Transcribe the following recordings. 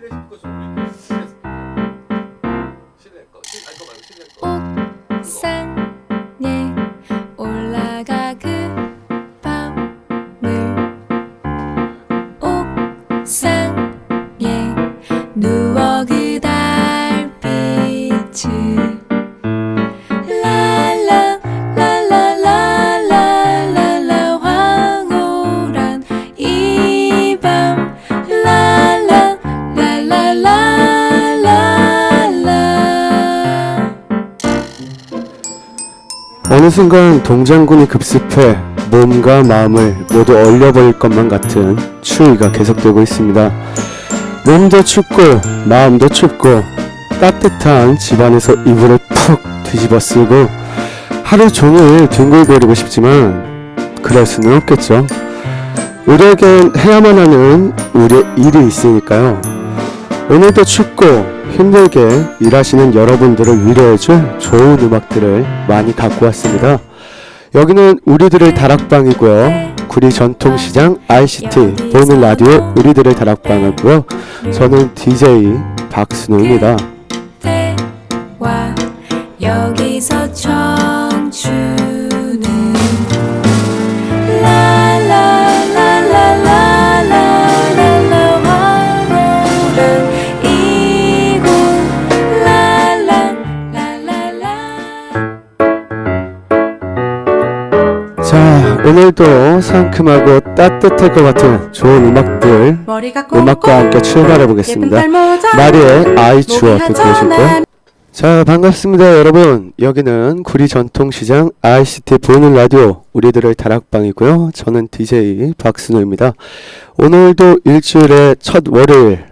실내. 그거. 어느 순간 동장군이 급습해 몸과 마음을 모두 얼려버릴 것만 같은 추위가 계속되고 있습니다. 몸도 춥고 마음도 춥고 따뜻한 집안에서 이불을 푹 뒤집어 쓰고 하루 종일 뒹굴거리고 싶지만 그럴 수는 없겠죠. 우리에겐 해야만 하는 우리의 일이 있으니까요. 오늘도 춥고 힘들게 일하시는 여러분들을 위로해줄 좋은 음악들을 많이 갖고 왔습니다. 여기는 우리들의 다락방이고요. 구리 전통시장 ICT 보는 라디오 우리들의 다락방이고요. 저는 DJ 박순우입니다. 여기서 청춘 오늘도 상큼하고 따뜻할 것 같은 좋은 음악들 음악과 함께 출발해 보겠습니다. 마리의 아이 주어 듣고 오실까요? 자 반갑습니다 여러분. 여기는 구리 전통시장 ICT 보이는 라디오 우리들의 다락방이고요. 저는 DJ 박순호입니다. 오늘도 일주일의 첫 월요일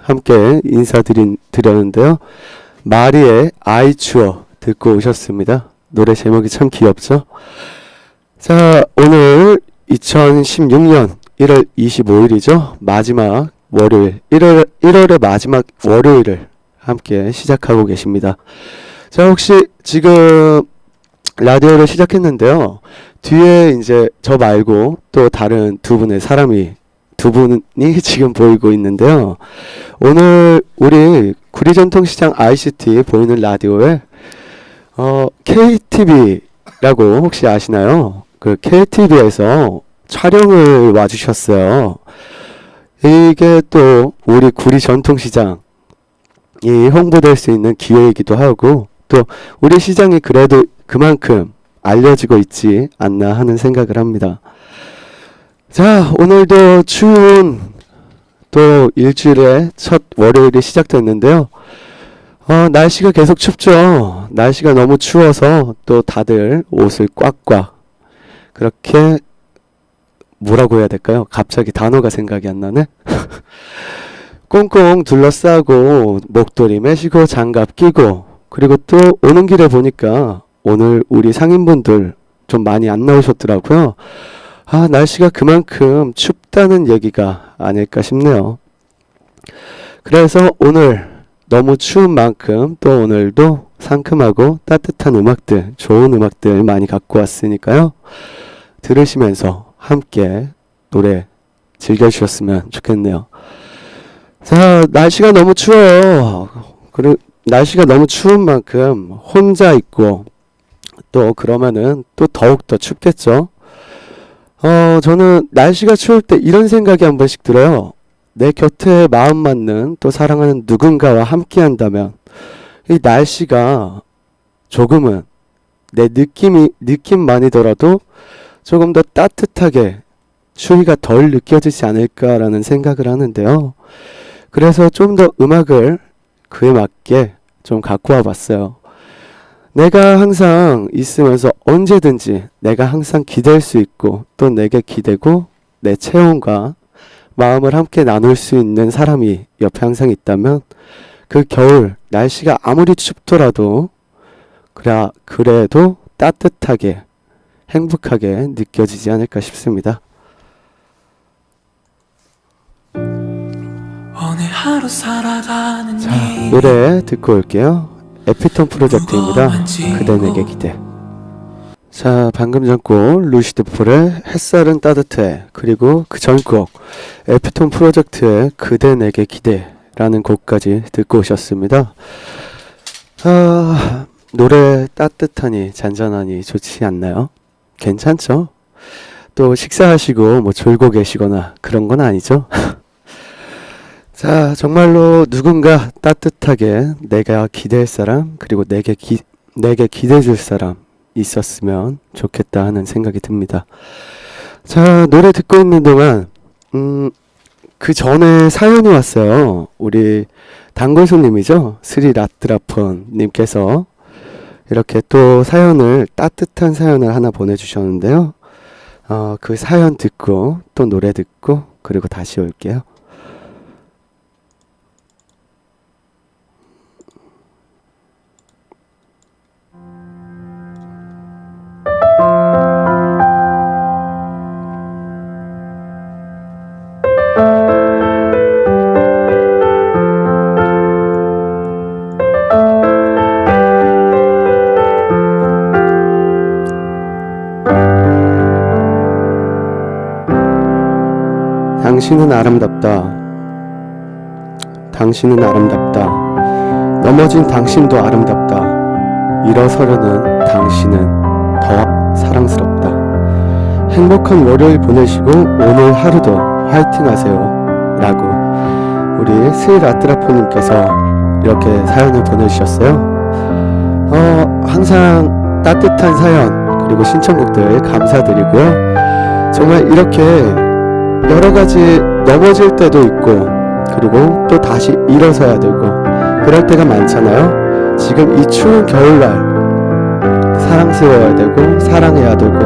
함께 인사드린 드렸는데요. 마리의 아이 추어 듣고 오셨습니다. 노래 제목이 참 귀엽죠 자 오늘 2016년 1월 25일이죠 마지막 월요일 1월 1월의 마지막 월요일을 함께 시작하고 계십니다. 자, 혹시 지금 라디오를 시작했는데요. 뒤에 이제 저 말고 또 다른 두 분의 사람이 두 분이 지금 보이고 있는데요. 오늘 우리 구리전통시장 ICT 보이는 라디오에 어, KTV라고 혹시 아시나요? 그 KTV에서 촬영을 와주셨어요. 이게 또 우리 구리 전통시장 이 홍보될 수 있는 기회이기도 하고 또 우리 시장이 그래도 그만큼 알려지고 있지 않나 하는 생각을 합니다. 자, 오늘도 추운 또 일주일의 첫 월요일이 시작됐는데요. 어, 날씨가 계속 춥죠. 날씨가 너무 추워서 또 다들 옷을 꽉꽉 그렇게 뭐라고 해야 될까요? 갑자기 단어가 생각이 안 나네. 꽁꽁 둘러싸고 목도리 매시고 장갑 끼고 그리고 또 오는 길에 보니까 오늘 우리 상인분들 좀 많이 안 나오셨더라고요. 아, 날씨가 그만큼 춥다는 얘기가 아닐까 싶네요. 그래서 오늘 너무 추운 만큼 또 오늘도 상큼하고 따뜻한 음악들, 좋은 음악들 많이 갖고 왔으니까요. 들으시면서 함께 노래 즐겨주셨으면 좋겠네요. 자, 날씨가 너무 추워요. 그리고 날씨가 너무 추운 만큼 혼자 있고 또 그러면은 또 더욱 더 춥겠죠. 어, 저는 날씨가 추울 때 이런 생각이 한 번씩 들어요. 내 곁에 마음 맞는 또 사랑하는 누군가와 함께 한다면 이 날씨가 조금은 내 느낌이 느낌만이더라도 조금 더 따뜻하게 추위가 덜 느껴지지 않을까라는 생각을 하는데요. 그래서 좀 더 음악을 그에 맞게 좀 갖고 와 봤어요. 내가 항상 있으면서 언제든지 내가 항상 기댈 수 있고 또 내게 기대고 내 체온과 마음을 함께 나눌 수 있는 사람이 옆에 항상 있다면 그 겨울 날씨가 아무리 춥더라도 그래 그래도 따뜻하게 행복하게 느껴지지 않을까 싶습니다. 자, 일 노래 듣고 올게요. 에피톤 프로젝트입니다. 그대 내게 기대. 자, 방금 전곡 루시드 폴의 햇살은 따뜻해 그리고 그 전곡 에피톤 프로젝트의 그대 내게 기대 라는 곡까지 듣고 오셨습니다. 아, 노래 따뜻하니 잔잔하니 좋지 않나요? 괜찮죠? 또 식사하시고 뭐 졸고 계시거나 그런 건 아니죠? 자, 정말로 누군가 따뜻하게 내가 기댈 사람 그리고 내게 기, 내게 기대해 줄 사람 있었으면 좋겠다 하는 생각이 듭니다. 자, 노래 듣고 있는 동안 음, 그 전에 사연이 왔어요. 우리 단골 손님이죠. 스리 라트라폰 님께서 이렇게 또 사연을 따뜻한 사연을 하나 보내주셨는데요. 어, 그 사연 듣고 또 노래 듣고 그리고 다시 올게요. 당신은 아름답다. 당신은 아름답다. 넘어진 당신도 아름답다. 일어서려는 당신은 더 사랑스럽다. 행복한 월요일 보내시고 오늘 하루도 화이팅 하세요. 라고 우리 스일 아트라포님께서 이렇게 사연을 보내주셨어요. 어, 항상 따뜻한 사연 그리고 신청곡들 감사드리고요. 정말 이렇게 여러 가지 넘어질 때도 있고 그리고 또 다시 일어서야 되고 그럴 때가 많잖아요. 지금 이 추운 겨울날 사랑스러워야 되고 사랑해야 되고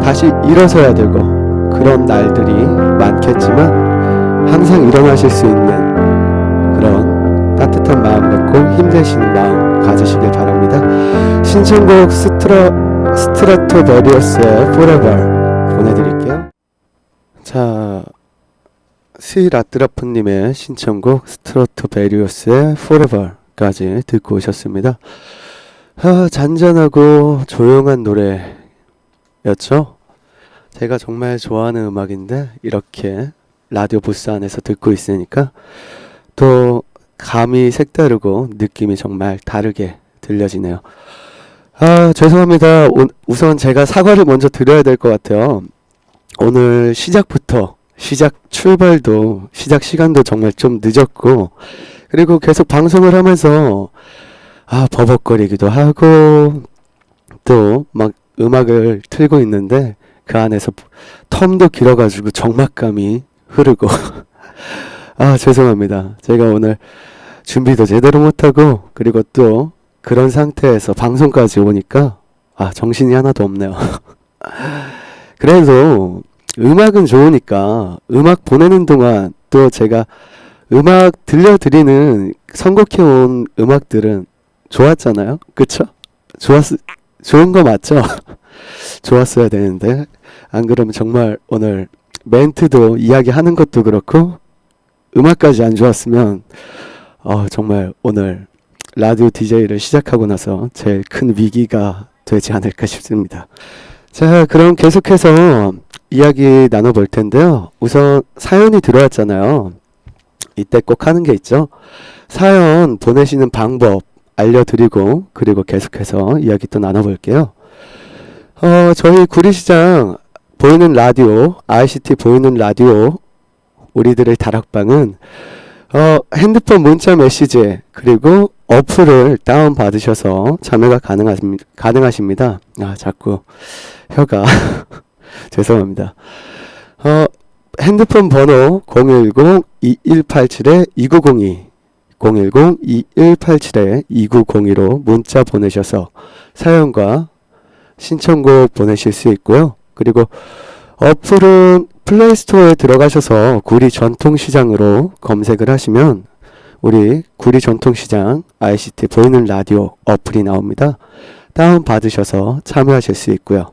다시 일어서야 되고 그런 날들이 많겠지만 항상 일어나실 수 있는 그런 따뜻한 마음 갖고 힘내시는 마음 가지시길 바랍니다. 신청곡 스트라 스트라토 베리어스의 Forever 보내드릴게요. 자, 스라트라프님의 신청곡 스트로트 베리어스의 Forever까지 듣고 오셨습니다. 아, 잔잔하고 조용한 노래였죠? 제가 정말 좋아하는 음악인데 이렇게 라디오 부스 안에서 듣고 있으니까 또 감이 색다르고 느낌이 정말 다르게 들려지네요. 아, 죄송합니다. 오- 우선 제가 사과를 먼저 드려야 될 것 같아요. 오늘 시작부터 시작 출발도 시작 시간도 정말 좀 늦었고 그리고 계속 방송을 하면서 아 버벅거리기도 하고 또 막 음악을 틀고 있는데 그 안에서 텀도 길어가지고 적막감이 흐르고. 아 죄송합니다. 제가 오늘 준비도 제대로 못하고 그리고 또 그런 상태에서 방송까지 오니까 아 정신이 하나도 없네요. 그래도 음악은 좋으니까 음악 보내는 동안 또 제가 음악 들려드리는 선곡해온 음악들은 좋았잖아요. 그쵸? 좋았, 좋은 거 맞죠? 좋았어야 되는데. 안 그러면 정말 오늘 멘트도 이야기하는 것도 그렇고 음악까지 안 좋았으면 어, 정말 오늘 라디오 DJ를 시작하고 나서 제일 큰 위기가 되지 않을까 싶습니다. 자, 그럼 계속해서 이야기 나눠볼 텐데요. 우선 사연이 들어왔잖아요. 이때 꼭 하는 게 있죠. 사연 보내시는 방법 알려드리고 그리고 계속해서 이야기 또 나눠볼게요. 어, 저희 구리시장 보이는 라디오, ICT 보이는 라디오 우리들의 다락방은 어, 핸드폰 문자 메시지 그리고 어플을 다운 받으셔서 참여가 가능하십니다. 아 자꾸 혀가 죄송합니다. 어, 핸드폰 번호 010-2187-2902 010-2187-2902로 문자 보내셔서 사연과 신청곡 보내실 수 있고요. 그리고 어플은 플레이스토어에 들어가셔서 구리 전통시장으로 검색을 하시면 우리 구리 전통시장 ICT 보이는 라디오 어플이 나옵니다. 다운 받으셔서 참여하실 수 있고요.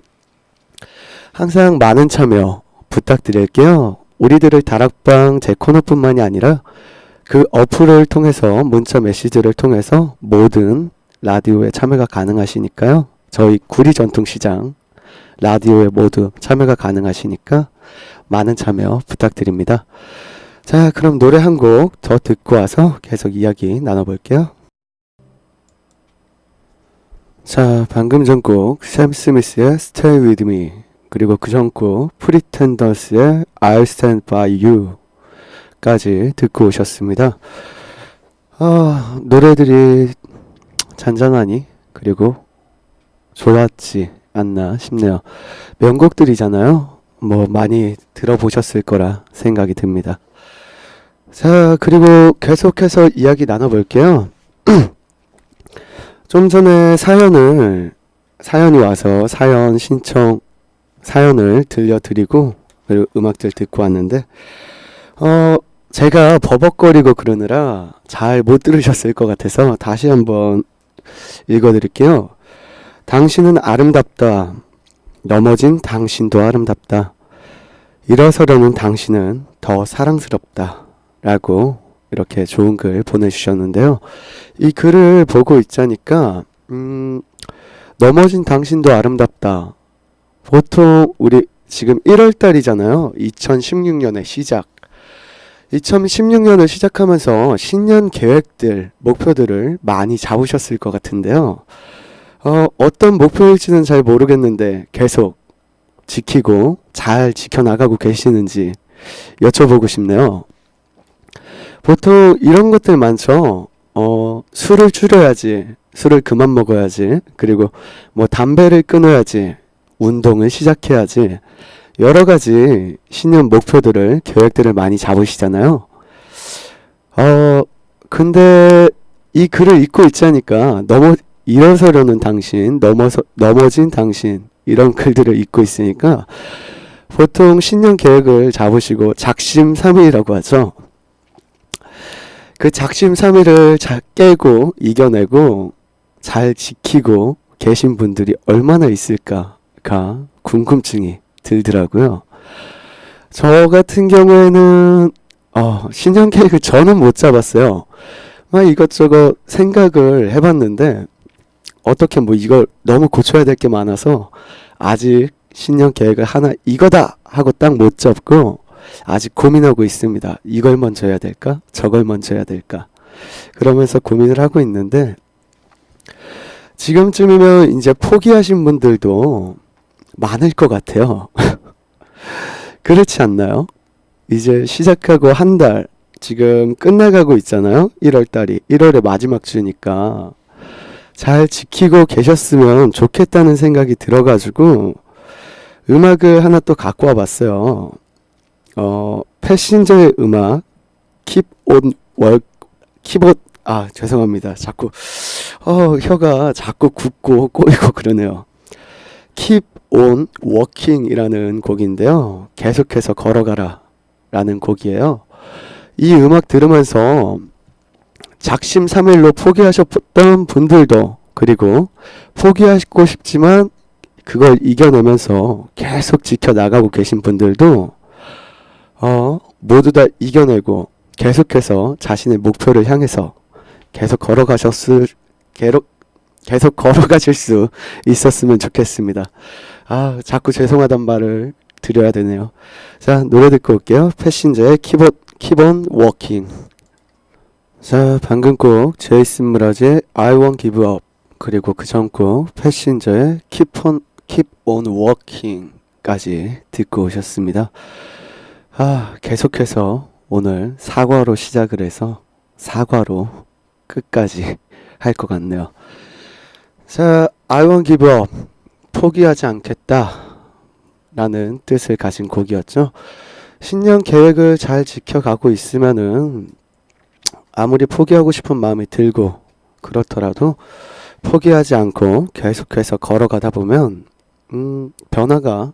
항상 많은 참여 부탁드릴게요. 우리들의 다락방 제 코너뿐만이 아니라 그 어플을 통해서 문자 메시지를 통해서 모든 라디오에 참여가 가능하시니까요. 저희 구리 전통시장 라디오에 모두 참여가 가능하시니까 많은 참여 부탁드립니다. 자, 그럼 노래 한 곡 더 듣고 와서 계속 이야기 나눠볼게요. 자, 방금 전 곡 샘 스미스의 Stay With Me 그리고 그 전곡 프리텐더스의 I'll Stand By You까지 듣고 오셨습니다. 아, 노래들이 잔잔하니 그리고 좋았지 않나 싶네요. 명곡들이잖아요. 뭐 많이 들어보셨을 거라 생각이 듭니다. 자, 그리고 계속해서 이야기 나눠볼게요. 좀 전에 사연을, 사연이 와서 사연 신청, 사연을 들려드리고, 그리고 음악들 듣고 왔는데, 어, 제가 버벅거리고 그러느라 잘 못 들으셨을 것 같아서 다시 한번 읽어드릴게요. 당신은 아름답다. 넘어진 당신도 아름답다. 일어서려는 당신은 더 사랑스럽다. 라고 이렇게 좋은 글 보내주셨는데요. 이 글을 보고 있자니까, 음, 넘어진 당신도 아름답다. 보통 우리 지금 1월 달이잖아요. 2016년의 시작. 2016년을 시작하면서 신년 계획들, 목표들을 많이 잡으셨을 것 같은데요. 어, 어떤 목표일지는 잘 모르겠는데 계속 지키고 잘 지켜나가고 계시는지 여쭤보고 싶네요. 보통 이런 것들 많죠. 어, 술을 줄여야지. 술을 그만 먹어야지. 그리고 뭐 담배를 끊어야지. 운동을 시작해야지. 여러 가지 신년 목표들을, 계획들을 많이 잡으시잖아요. 어, 근데 이 글을 읽고 있자니까 넘어, 일어서려는 당신, 넘어서, 넘어진 당신, 이런 글들을 읽고 있으니까 보통 신년 계획을 잡으시고 작심삼일이라고 하죠. 그 작심삼일을 잘 깨고 이겨내고 잘 지키고 계신 분들이 얼마나 있을까 가 궁금증이 들더라고요. 저 같은 경우에는 어, 신년 계획을 저는 못 잡았어요. 막 이것저것 생각을 해봤는데 어떻게 뭐 이걸 너무 고쳐야 될 게 많아서 아직 신년 계획을 하나 이거다 하고 딱 못 잡고 아직 고민하고 있습니다. 이걸 먼저 해야 될까? 저걸 먼저 해야 될까? 그러면서 고민을 하고 있는데 지금쯤이면 이제 포기하신 분들도 많을 것 같아요. 그렇지 않나요? 이제 시작하고 한 달, 지금 끝나가고 있잖아요. 1월 달이. 1월의 마지막 주니까. 잘 지키고 계셨으면 좋겠다는 생각이 들어가지고 음악을 하나 또 갖고 와봤어요. 어, 패신저의 음악 Keep on work 키보드 아 죄송합니다. 자꾸 어 혀가 자꾸 굽고 꼬이고 그러네요. Keep on walking이라는 곡인데요. 계속해서 걸어가라 라는 곡이에요. 이 음악 들으면서 작심 삼일로 포기하셨던 분들도 그리고 포기하고 싶지만 그걸 이겨내면서 계속 지켜나가고 계신 분들도 어, 모두 다 이겨내고 계속해서 자신의 목표를 향해서 계속 걸어가셨을 계속 걸어가실 수 있었으면 좋겠습니다. 아, 자꾸 죄송하단 말을 드려야 되네요. 자, 노래 듣고 올게요. 패신저의 키보드 키본 워킹. 자, 방금 곡 제이슨 무라즈의 I Won't Give Up 그리고 그 전 곡 패신저의 Keep On Keep On Walking까지 듣고 오셨습니다. 아, 계속해서 오늘 사과로 시작을 해서 사과로 끝까지 할 것 같네요. 자, I won't give up. 포기하지 않겠다. 라는 뜻을 가진 곡이었죠. 신년 계획을 잘 지켜가고 있으면은 아무리 포기하고 싶은 마음이 들고 그렇더라도 포기하지 않고 계속해서 걸어가다 보면 음, 변화가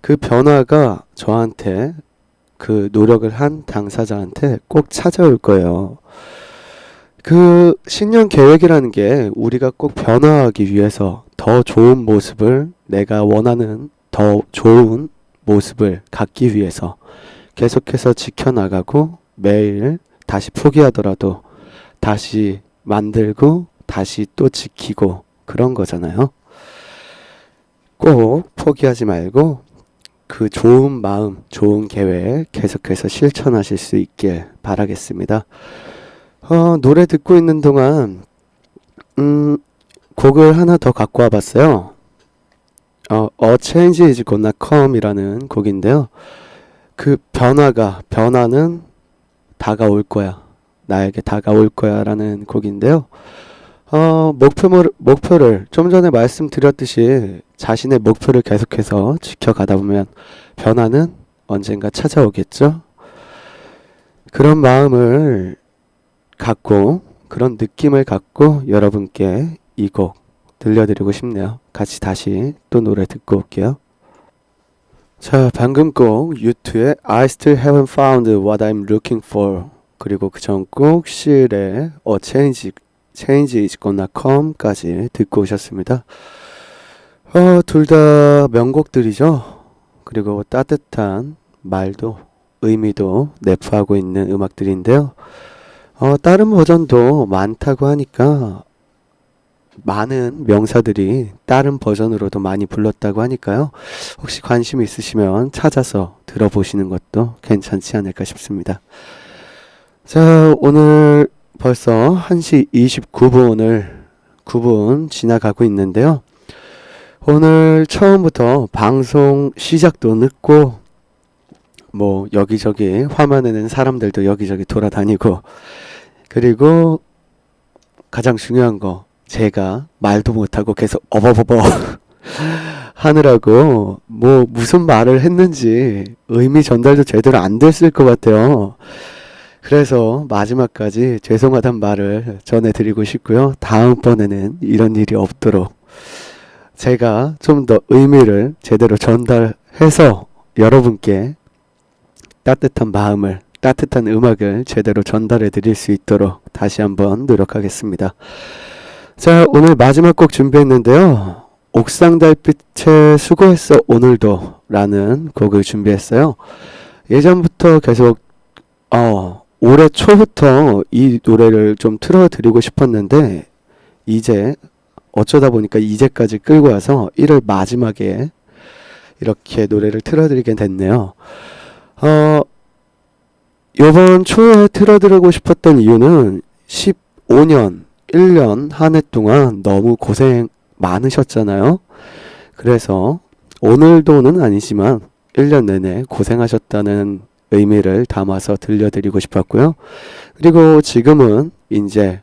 그 변화가 저한테 그 노력을 한 당사자한테 꼭 찾아올 거예요. 그 신년 계획이라는 게 우리가 꼭 변화하기 위해서 더 좋은 모습을 내가 원하는 더 좋은 모습을 갖기 위해서 계속해서 지켜나가고 매일 다시 포기하더라도 다시 만들고 다시 또 지키고 그런 거잖아요. 꼭 포기하지 말고 그 좋은 마음, 좋은 계획 계속해서 실천하실 수 있길 바라겠습니다. 어, 노래 듣고 있는 동안 음, 곡을 하나 더 갖고 와봤어요. 어, A Change Is Gonna Come이라는 곡인데요. 그 변화가 변화는 다가올 거야. 나에게 다가올 거야라는 곡인데요. 어, 목표를, 목표를 좀 전에 말씀드렸듯이 자신의 목표를 계속해서 지켜가다 보면 변화는 언젠가 찾아오겠죠? 그런 마음을 갖고, 그런 느낌을 갖고 여러분께 이 곡 들려드리고 싶네요. 같이 다시 또 노래 듣고 올게요. 자, 방금 곡 유투의 I Still Haven't Found What I'm Looking For 그리고 그 전 곡 실의 A Change Change Is Gonna Come까지 듣고 오셨습니다. 어, 둘 다 명곡들이죠. 그리고 따뜻한 말도 의미도 내포하고 있는 음악들인데요. 어, 다른 버전도 많다고 하니까 많은 명사들이 다른 버전으로도 많이 불렀다고 하니까요. 혹시 관심 있으시면 찾아서 들어보시는 것도 괜찮지 않을까 싶습니다. 자, 오늘 벌써 1시 29분을 9분 지나가고 있는데요. 오늘 처음부터 방송 시작도 늦고 뭐 여기저기 화면에는 사람들도 여기저기 돌아다니고 그리고 가장 중요한 거 제가 말도 못하고 계속 어버버버 하느라고 뭐 무슨 말을 했는지 의미 전달도 제대로 안 됐을 것 같아요. 그래서 마지막까지 죄송하단 말을 전해드리고 싶고요. 다음번에는 이런 일이 없도록 제가 좀 더 의미를 제대로 전달해서 여러분께 따뜻한 마음을, 따뜻한 음악을 제대로 전달해 드릴 수 있도록 다시 한번 노력하겠습니다. 자, 오늘 마지막 곡 준비했는데요. 옥상 달빛에 수고했어 오늘도 라는 곡을 준비했어요. 예전부터 계속 어, 올해 초부터 이 노래를 좀 틀어드리고 싶었는데 이제 어쩌다 보니까 이제까지 끌고 와서 1월 마지막에 이렇게 노래를 틀어드리게 됐네요. 어, 요번 초에 틀어드리고 싶었던 이유는 15년, 1년 한 해 동안 너무 고생 많으셨잖아요. 그래서 오늘도는 아니지만 1년 내내 고생하셨다는 의미를 담아서 들려드리고 싶었고요. 그리고 지금은 이제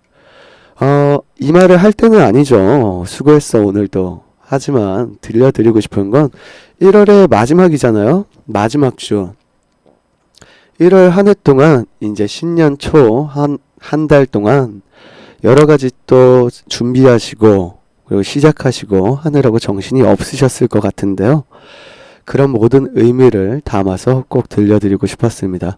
어, 이 말을 할 때는 아니죠. 수고했어 오늘도. 하지만 들려드리고 싶은 건 1월의 마지막이잖아요. 마지막 주. 1월 한 해 동안 이제 신년 초 한 한 달 동안 여러 가지 또 준비하시고 그리고 시작하시고 하느라고 정신이 없으셨을 것 같은데요. 그런 모든 의미를 담아서 꼭 들려드리고 싶었습니다.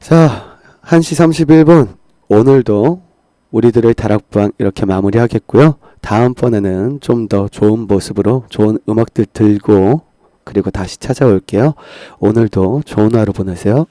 자, 1시 31분. 오늘도 우리들의 다락방 이렇게 마무리하겠고요. 다음번에는 좀 더 좋은 모습으로 좋은 음악들 들고 그리고 다시 찾아올게요. 오늘도 좋은 하루 보내세요.